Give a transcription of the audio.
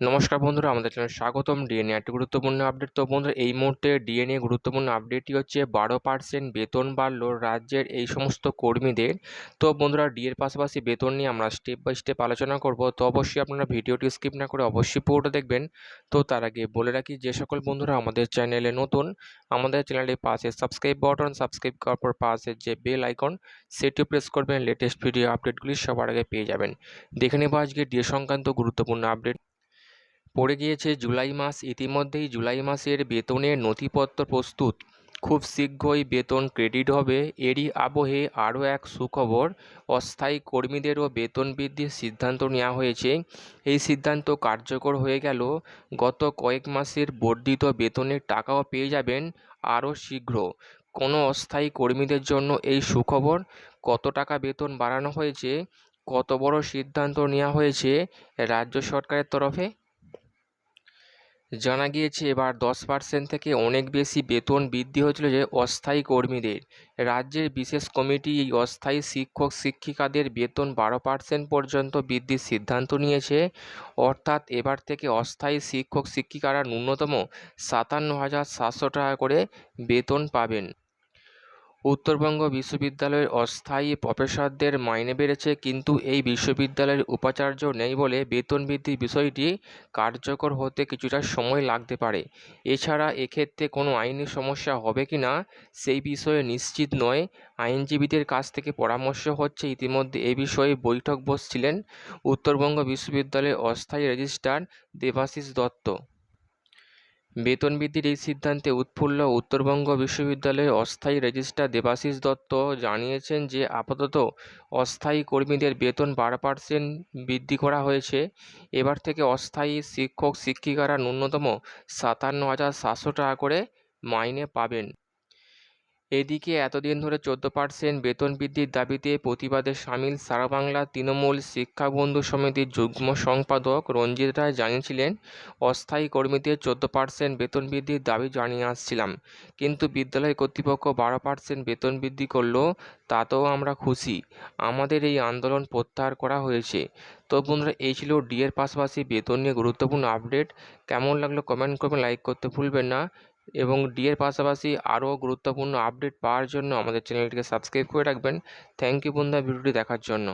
নমস্কার বন্ধুরা, আমাদের চ্যানেল স্বাগতম। ডিএনএ একটি গুরুত্বপূর্ণ আপডেট তো বন্ধুরা, এই মুহূর্তে ডিএনএ গুরুত্বপূর্ণ আপডেটটি হচ্ছে বারো পার্সেন্ট বেতন বাড়ল রাজ্যের এই সমস্ত কর্মীদের। তো বন্ধুরা ডিএর পাশাপাশি বেতন নিয়ে আমরা স্টেপ বাই স্টেপ আলোচনা করব। তো অবশ্যই আপনারা ভিডিওটি স্কিপ না করে অবশ্যই পুরোটা দেখবেন। তো তার আগে বলে রাখি, যে সকল বন্ধুরা আমাদের চ্যানেলে নতুন, আমাদের চ্যানেলের পাশে সাবস্ক্রাইব বাটন সাবস্ক্রাইব করার পর পাশে যে বেল আইকন সেটিও প্রেস করবেন। লেটেস্ট ভিডিও আপডেটগুলি সবার আগে পেয়ে যাবেন। দেখে নেব আজকে ডিএ সংক্রান্ত গুরুত্বপূর্ণ আপডেট পড়ে গিয়েছে জুলাই মাস। ইতিমধ্যেই জুলাই মাসের বেতনের নথিপত্র প্রস্তুত। খুব শীঘ্রই বেতন ক্রেডিট হবে। এরই আবহে আরও এক সুখবর, অস্থায়ী কর্মীদেরও বেতন বৃদ্ধির সিদ্ধান্ত নেওয়া হয়েছে। এই সিদ্ধান্ত কার্যকর হয়ে গেল। গত কয়েক মাসের বর্ধিত বেতনের টাকাও পেয়ে যাবেন আরও শীঘ্র। কোনো অস্থায়ী কর্মীদের জন্য এই সুখবর, কত টাকা বেতন বাড়ানো হয়েছে, কত বড় সিদ্ধান্ত নেওয়া হয়েছে রাজ্য সরকারের তরফে? জানা গিয়েছে এবার দশ পার্সেন্ট থেকে অনেক বেশি বেতন বৃদ্ধি হয়েছিল যে অস্থায়ী কর্মীদের। রাজ্যের বিশেষ কমিটি এই অস্থায়ী শিক্ষক, শিক্ষিকাদের বেতন বারো পার্সেন্ট পর্যন্ত বৃদ্ধির সিদ্ধান্ত নিয়েছে। অর্থাৎ এবার থেকে অস্থায়ী শিক্ষক, শিক্ষিকারা ন্যূনতম সাতান্ন হাজার সাতশো টাকা করে বেতন পাবেন। উত্তরবঙ্গ বিশ্ববিদ্যালয়ের অস্থায়ী প্রফেসরদের মাইনে বেড়েছে, কিন্তু এই বিশ্ববিদ্যালয়ের উপাচার্য নেই বলে বেতন বৃদ্ধির বিষয়টি কার্যকর হতে কিছুটা সময় লাগতে পারে। এছাড়া এক্ষেত্রে কোনো আইনি সমস্যা হবে কি না সেই বিষয়ে নিশ্চিত নয়। আইনজীবীদের কাছ থেকে পরামর্শ হচ্ছে, ইতিমধ্যে এ বিষয়ে বৈঠক বসছিলেন উত্তরবঙ্গ বিশ্ববিদ্যালয়ের অস্থায়ী রেজিস্ট্রার দেবাশিস দত্ত। বেতন বৃদ্ধির এই সিদ্ধান্তে উৎফুল্ল উত্তরবঙ্গ বিশ্ববিদ্যালয়ের অস্থায়ী রেজিস্ট্রার দেবাশিস দত্ত জানিয়েছেন যে আপাতত অস্থায়ী কর্মীদের বেতন বারো পার্সেন্ট বৃদ্ধি করা হয়েছে। এবার থেকে অস্থায়ী শিক্ষক শিক্ষিকারা ন্যূনতম সাতান্ন হাজার সাতশো টাকা করে মাইনে পাবেন। এদিকে এতদিন ধরে চোদ্দ পার্সেন্ট বেতন বৃদ্ধির দাবিতে প্রতিবাদে সামিল সারা বাংলা তৃণমূল শিক্ষাবন্ধু সমিতির যুগ্ম সম্পাদক রঞ্জিত রায় জানিয়েছিলেন, অস্থায়ী কর্মীদের চোদ্দ পার্সেন্ট বেতন বৃদ্ধির দাবি জানিয়ে আসছিলাম। কিন্তু বিদ্যালয় কর্তৃপক্ষ বারো পার্সেন্ট বেতন বৃদ্ধি করল, তাতেও আমরা খুশি। আমাদের এই আন্দোলন প্রত্যাহার করা হয়েছে। তো বন্ধুরা, এই ছিল ডিএর পাশাপাশি বেতন নিয়ে গুরুত্বপূর্ণ আপডেট। কেমন লাগল কমেন্ট করবেন, লাইক করতে ভুলবেন না। এবং ডি এর পাশাপাশি আরও গুরুত্বপূর্ণ আপডেট পাওয়ার জন্য আমাদের চ্যানেলটিকে সাবস্ক্রাইব করে রাখবেন। থ্যাংক ইউ বন্ধুরা, ভিডিওটি দেখার জন্য।